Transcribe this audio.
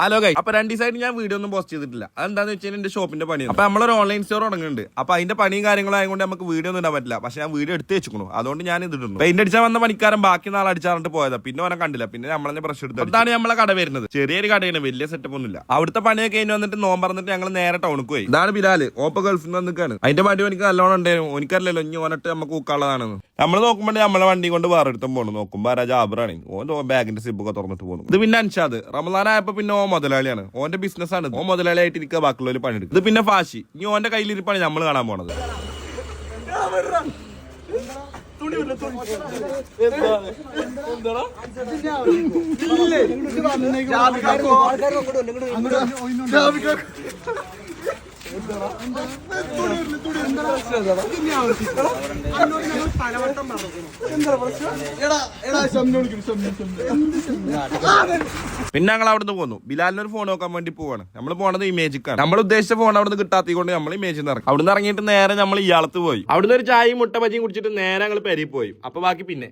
Hello ഗൈ അപ്പൊ രണ്ട് ദിവസമായിട്ട് ഞാൻ വീഡിയോ ഒന്നും പോസ്റ്റ് ചെയ്തിട്ടില്ല. അതെന്താന്ന് വെച്ചാൽ എന്റെ ഷോപ്പിന്റെ പണിയാണ് അപ്പൊ നമ്മളൊരു ഓൺലൈൻ സ്റ്റോർ തുടങ്ങുന്നുണ്ട്. അപ്പൊ അതിന്റെ പണിയും കാര്യങ്ങളും ആയതുകൊണ്ട് നമുക്ക് വീഡിയോ ഒന്നും ഇടാൻ പറ്റില്ല. പക്ഷെ ഞാൻ വീഡിയോ എടുത്ത് വെച്ചിക്കണു അതുകൊണ്ട് ഞാൻ ഇതിട്ടുണ്ട് ഇടുന്നു. പെയിന്റ് അടിച്ചാൽ വന്ന പണിക്കാരൻ ബാക്കി നാളെ അടിച്ചാറിട്ട് പോയതാ. പിന്നെ ഓനെ കണ്ടില്ല. പിന്നെ നമ്മളെ പ്രശ്നം എടുത്തു അതാണ് നമ്മളെ കട വരുന്നത്. ചെറിയൊരു കടയാണ്. വലിയ സെറ്റപ്പ് ഒന്നുമില്ല. അവിടുത്തെ പണിയൊക്കെ കഴിഞ്ഞ് വന്നിട്ട് നോമ്പ് പറഞ്ഞിട്ട് ഞങ്ങൾ നേരെ ടൗണിക്ക് പോയി. ഇതാണ് ബിലാൽ. ഓപ്പ ഗൾഫിൽ നിന്ന് നിൽക്കാണ് അതിന്റെ വണ്ടി എനിക്ക് നല്ലോണം ഉണ്ടായിരുന്നു. എനിക്കറിയില്ലല്ലോ ഇനി ഓനിട്ട് നമുക്ക് ഊക്കാനുള്ളതാണെന്ന് നമ്മൾ നോക്കുമ്പോൾ നമ്മളെ വണ്ടി കൊണ്ട് വേറെ എടുത്തും പോകണം നോക്കുമ്പോൾ ആ ജാബറാണ്. ഓൻ ബാഗിന്റെ സിബൊക്കെ തുറന്നിട്ട് പോകുന്നു ഇത് പിന്നെ അൻഷാദ്. റമദാനായപ്പോ പിന്നെ മുതലാളിയാണ്. ഓന്റെ ബിസിനസ് ആണ് ഓ മുതലാളിയായിട്ട് ഇരിക്കുക ബാക്കിയുള്ളവർ പണിയെടുക്കും ഇത് പിന്നെ ഫാഷി ഇനി ഓന്റെ കയ്യിലിരിപ്പാണ് നമ്മൾ കാണാൻ പോണത്. പിന്നെ ഞങ്ങൾ അവിടുന്ന് പോന്നു. ബിലാലിന് ഒരു ഫോൺ നോക്കാൻ വേണ്ടി പോവാണ്. നമ്മൾ പോണത് ഇമേജിക്കാണ് നമ്മൾ ഉദ്ദേശിച്ച ഫോൺ അവിടുന്ന് കിട്ടാത്തത് കൊണ്ട് നമ്മൾ ഇമേജിൽ ഇറങ്ങി. അവിടുന്ന് ഇറങ്ങിയിട്ട് നേരെ നമ്മൾ ഇയാളത്ത് പോയി. അവിടുന്ന് ഒരു ചായയും മുട്ട ബജിയും കുടിച്ചിട്ട് നേരെ ഞങ്ങൾ പെരി പോയി. അപ്പൊ ബാക്കി പിന്നെ.